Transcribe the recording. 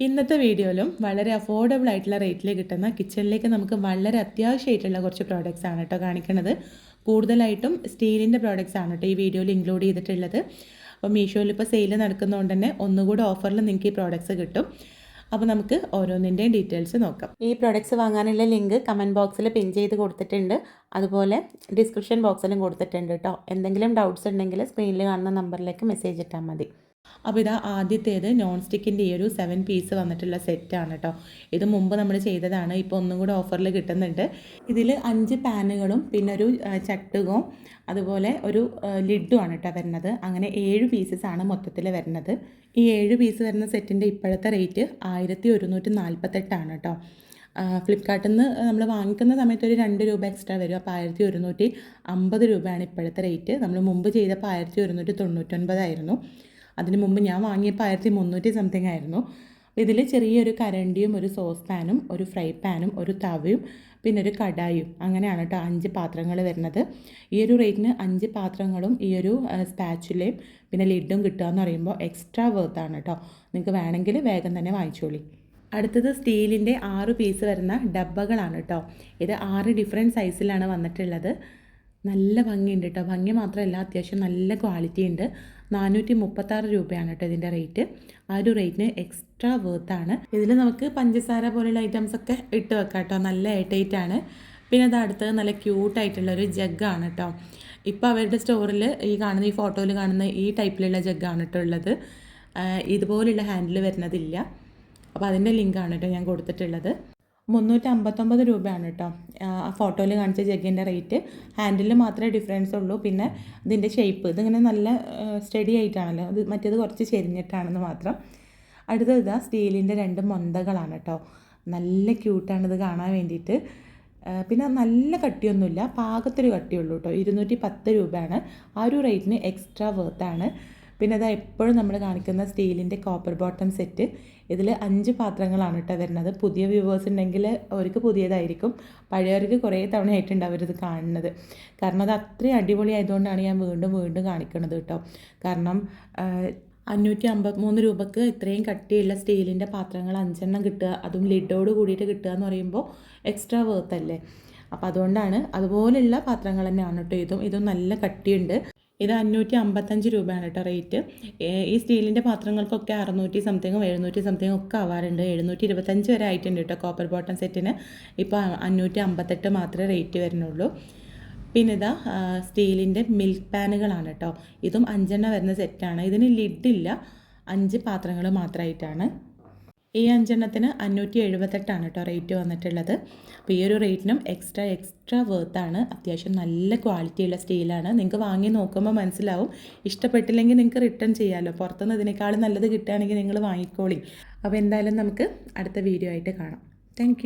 ഇന്നത്തെ വീഡിയോയിലും വളരെ അഫോർഡബിൾ ആയിട്ടുള്ള റേറ്റിൽ കിട്ടുന്ന കിച്ചണിലേക്ക് നമുക്ക് വളരെ അത്യാവശ്യമായിട്ടുള്ള കുറച്ച് പ്രോഡക്റ്റ്സ് ആണ് കേട്ടോ കാണിക്കുന്നത് കൂടുതലായിട്ടും സ്റ്റീലിന്റെ പ്രോഡക്റ്റ്സ് ആണ് കേട്ടോ ഈ വീഡിയോയിൽ ഇൻക്ലൂഡ് ചെയ്തിട്ടുള്ളത്. അപ്പോൾ മീഷോയിൽ ഇപ്പോൾ സെയിൽ നടക്കുന്നതുകൊണ്ട് തന്നെ ഒന്നുകൂടെ ഓഫറിൽ നിങ്ങൾക്ക് ഈ പ്രോഡക്റ്റ്സ് കിട്ടും. അപ്പോൾ നമുക്ക് ഓരോന്നിന്റെയും ഡീറ്റെയിൽസ് നോക്കാം. ഈ പ്രോഡക്റ്റ്സ് വാങ്ങാനുള്ള ലിങ്ക് കമന്റ് ബോക്സിൽ പിൻ ചെയ്ത് കൊടുത്തിട്ടുണ്ട്. അതുപോലെ ഡിസ്ക്രിപ്ഷൻ ബോക്സിലും കൊടുത്തിട്ടുണ്ട് കേട്ടോ എന്തെങ്കിലും ഡൗട്ട്സ് ഉണ്ടെങ്കിൽ സ്ക്രീനിൽ കാണുന്ന നമ്പറിലേക്ക് മെസ്സേജ് ഇട്ടാൽ മതി. അപ്പോൾ ഇതാ ആദ്യത്തേത് നോൺ സ്റ്റിക്കിന്റെ ഈ ഒരു സെവൻ പീസ് വന്നിട്ടുള്ള സെറ്റാണ് കേട്ടോ ഇത് മുമ്പ് നമ്മൾ ചെയ്തതാണ് ഇപ്പോൾ ഒന്നും കൂടെ ഓഫറിൽ കിട്ടുന്നുണ്ട്. ഇതിൽ അഞ്ച് പാനുകളും പിന്നെ ഒരു ചട്ടുകവും അതുപോലെ ഒരു ലിഡും ആണ് കേട്ടോ വരുന്നത്. അങ്ങനെ ഏഴ് ആണ് മൊത്തത്തിൽ വരുന്നത്. ഈ ഏഴ് പീസ് വരുന്ന സെറ്റിന്റെ ഇപ്പോഴത്തെ റേറ്റ് ആയിരത്തി ഒരുന്നൂറ്റി നാൽപ്പത്തെട്ടാണ് കേട്ടോ ഫ്ലിപ്കാർട്ടിൽ നിന്ന് നമ്മൾ വാങ്ങിക്കുന്ന സമയത്ത് ഒരു രണ്ട് രൂപ എക്സ്ട്രാ വരും. അപ്പോൾ ആയിരത്തി ഒരുന്നൂറ്റി അമ്പത് രൂപയാണ് ഇപ്പോഴത്തെ റേറ്റ് നമ്മൾ മുമ്പ് ചെയ്തപ്പോൾ ആയിരത്തി ഒരുന്നൂറ്റി തൊണ്ണൂറ്റൊൻപതായിരുന്നു അതിന് മുമ്പ് ഞാൻ വാങ്ങിയപ്പോൾ ആയിരത്തി മുന്നൂറ്റി സംതിങ് ആയിരുന്നു. ഇതിൽ ചെറിയൊരു കരണ്ടിയും ഒരു സോസ് പാനും ഒരു ഫ്രൈ പാനും ഒരു തവയും പിന്നെ ഒരു കടായും അങ്ങനെയാണ് കേട്ടോ അഞ്ച് പാത്രങ്ങൾ വരുന്നത്. ഈ ഒരു റേറ്റിന് അഞ്ച് പാത്രങ്ങളും ഈ ഒരു സ്പാച്ചുലയും പിന്നെ ലിഡും കിട്ടുക എന്ന് പറയുമ്പോൾ എക്സ്ട്രാ വേർത്താണ് കേട്ടോ നിങ്ങൾക്ക് വേണമെങ്കിൽ വേഗം തന്നെ വാങ്ങിച്ചോളി. അടുത്തത് സ്റ്റീലിന്റെ ആറ് പീസ് വരുന്ന ഡബ്ബകളാണ് കേട്ടോ ഇത് ആറ് ഡിഫറെന്റ് സൈസിലാണ് വന്നിട്ടുള്ളത്. നല്ല ഭംഗിയുണ്ട് കേട്ടോ. ഭംഗി മാത്രമല്ല അത്യാവശ്യം നല്ല ക്വാളിറ്റി ഉണ്ട്. നാനൂറ്റി മുപ്പത്താറ് രൂപയാണ് കേട്ടോ ഇതിന്റെ റേറ്റ് ആ ഒരു റേറ്റിന് എക്സ്ട്രാ വേർത്താണ് ഇതിൽ നമുക്ക് പഞ്ചസാര പോലെയുള്ള ഐറ്റംസ് ഒക്കെ ഇട്ട് വെക്കാം കേട്ടോ. നല്ല എയർടൈറ്റ് ആണ്. പിന്നെ അത് അടുത്തത് നല്ല ക്യൂട്ടായിട്ടുള്ള ഒരു ജഗ്ഗാണ് കേട്ടോ. ഇപ്പോൾ അവരുടെ സ്റ്റോറിൽ ഈ കാണുന്ന ഈ ഫോട്ടോയിൽ കാണുന്ന ഈ ടൈപ്പിലുള്ള ജഗ്ഗാണ് കേട്ടോ ഉള്ളത്. ഇതുപോലുള്ള ഹാൻഡിൽ വരുന്നതില്ല. അപ്പോൾ അതിന്റെ ലിങ്കാണ് കേട്ടോ ഞാൻ കൊടുത്തിട്ടുള്ളത്. മുന്നൂറ്റി അമ്പത്തൊമ്പത് രൂപയാണ് കേട്ടോ ആ ഫോട്ടോയിൽ കാണിച്ച ജഗ്ഗിന്റെ റേറ്റ്. ഹാൻഡിൽ മാത്രമേ ഡിഫറൻസ് ഉള്ളൂ. പിന്നെ ഇതിന്റെ ഷേപ്പ് ഇതിങ്ങനെ നല്ല സ്റ്റഡി ആയിട്ടാണല്ലോ. അത് മറ്റേത് കുറച്ച് ചെരിഞ്ഞിട്ടാണെന്ന് മാത്രം. അടുത്തത് ഇതാ സ്റ്റീലിന്റെ രണ്ട് മൊന്തകളാണ് കേട്ടോ നല്ല ക്യൂട്ടാണിത് കാണാൻ വേണ്ടിയിട്ട്. പിന്നെ നല്ല കട്ടിയൊന്നുമില്ല. പാകത്തൊരു കട്ടിയുള്ളൂ കേട്ടോ ഇരുന്നൂറ്റി പത്ത് രൂപയാണ്. ആ ഒരു റേറ്റിന് എക്സ്ട്രാ വേർത്താണ് പിന്നെ അത് എപ്പോഴും നമ്മൾ കാണിക്കുന്ന സ്റ്റീലിന്റെ കോപ്പർ ബോട്ടം സെറ്റ് ഇതിൽ അഞ്ച് പാത്രങ്ങളാണ് കേട്ടോ വരുന്നത്. പുതിയ വ്യൂവേഴ്സ് ഉണ്ടെങ്കിൽ അവർക്ക് പുതിയതായിരിക്കും. പഴയവർക്ക് കുറേ തവണയായിട്ടുണ്ട് അവരിത് കാണുന്നത്. കാരണം അത് അത്രയും അടിപൊളി ആയതുകൊണ്ടാണ് ഞാൻ വീണ്ടും വീണ്ടും കാണിക്കുന്നത് കേട്ടോ കാരണം അഞ്ഞൂറ്റി അമ്പത്തിമൂന്ന് രൂപക്ക് ഇത്രയും കട്ടിയുള്ള സ്റ്റീലിന്റെ പാത്രങ്ങൾ അഞ്ചെണ്ണം കിട്ടുക അതും ലിഡോട് കൂടിയിട്ട് കിട്ടുക എന്ന് പറയുമ്പോൾ എക്സ്ട്രാ വേർത്ത് അല്ലേ? അപ്പോൾ അതുകൊണ്ടാണ് അതുപോലെയുള്ള പാത്രങ്ങൾ തന്നെയാണ് കേട്ടോ ഇതും. ഇതും നല്ല കട്ടിയുണ്ട്. ഇത് അഞ്ഞൂറ്റി അമ്പത്തഞ്ച് രൂപയാണ് കേട്ടോ റേറ്റ്. ഈ സ്റ്റീലിന്റെ പാത്രങ്ങൾക്കൊക്കെ അറുന്നൂറ്റി സംതിങ്ങും എഴുന്നൂറ്റി സംതിങ്ങും ഒക്കെ ആവാറുണ്ട്. എഴുന്നൂറ്റി ഇരുപത്തഞ്ച് വരെ ആയിട്ടുണ്ട് കേട്ടോ കോപ്പർ ബോട്ടം സെറ്റിന് ഇപ്പോൾ അഞ്ഞൂറ്റി അമ്പത്തെട്ട് മാത്രമേ റേറ്റ് വരുന്നുള്ളൂ. പിന്നെ ഇതാ സ്റ്റീലിന്റെ മിൽക്ക് പാനുകളാണ് കേട്ടോ. ഇതും അഞ്ചെണ്ണ വരുന്ന സെറ്റാണ് ഇതിന് ലിഡില്ല അഞ്ച് പാത്രങ്ങൾ മാത്രമായിട്ടാണ്. ഈ അഞ്ചെണ്ണത്തിന് അഞ്ഞൂറ്റി എഴുപത്തെട്ടാണ് കേട്ടോ റേറ്റ് വന്നിട്ടുള്ളത്. അപ്പോൾ ഈ ഒരു റേറ്റിനും എക്സ്ട്രാ എക്സ്ട്രാ വേർത്താണ് അത്യാവശ്യം നല്ല ക്വാളിറ്റിയുള്ള സ്റ്റീലാണ് നിങ്ങൾക്ക് വാങ്ങി നോക്കുമ്പോൾ മനസ്സിലാവും. ഇഷ്ടപ്പെട്ടില്ലെങ്കിൽ നിങ്ങൾക്ക് റിട്ടേൺ ചെയ്യാമല്ലോ പുറത്തുനിന്ന് ഇതിനേക്കാളും നല്ലത് കിട്ടുകയാണെങ്കിൽ നിങ്ങൾ വാങ്ങിക്കോളി. അപ്പോൾ എന്തായാലും നമുക്ക് അടുത്ത വീഡിയോ ആയിട്ട് കാണാം. താങ്ക്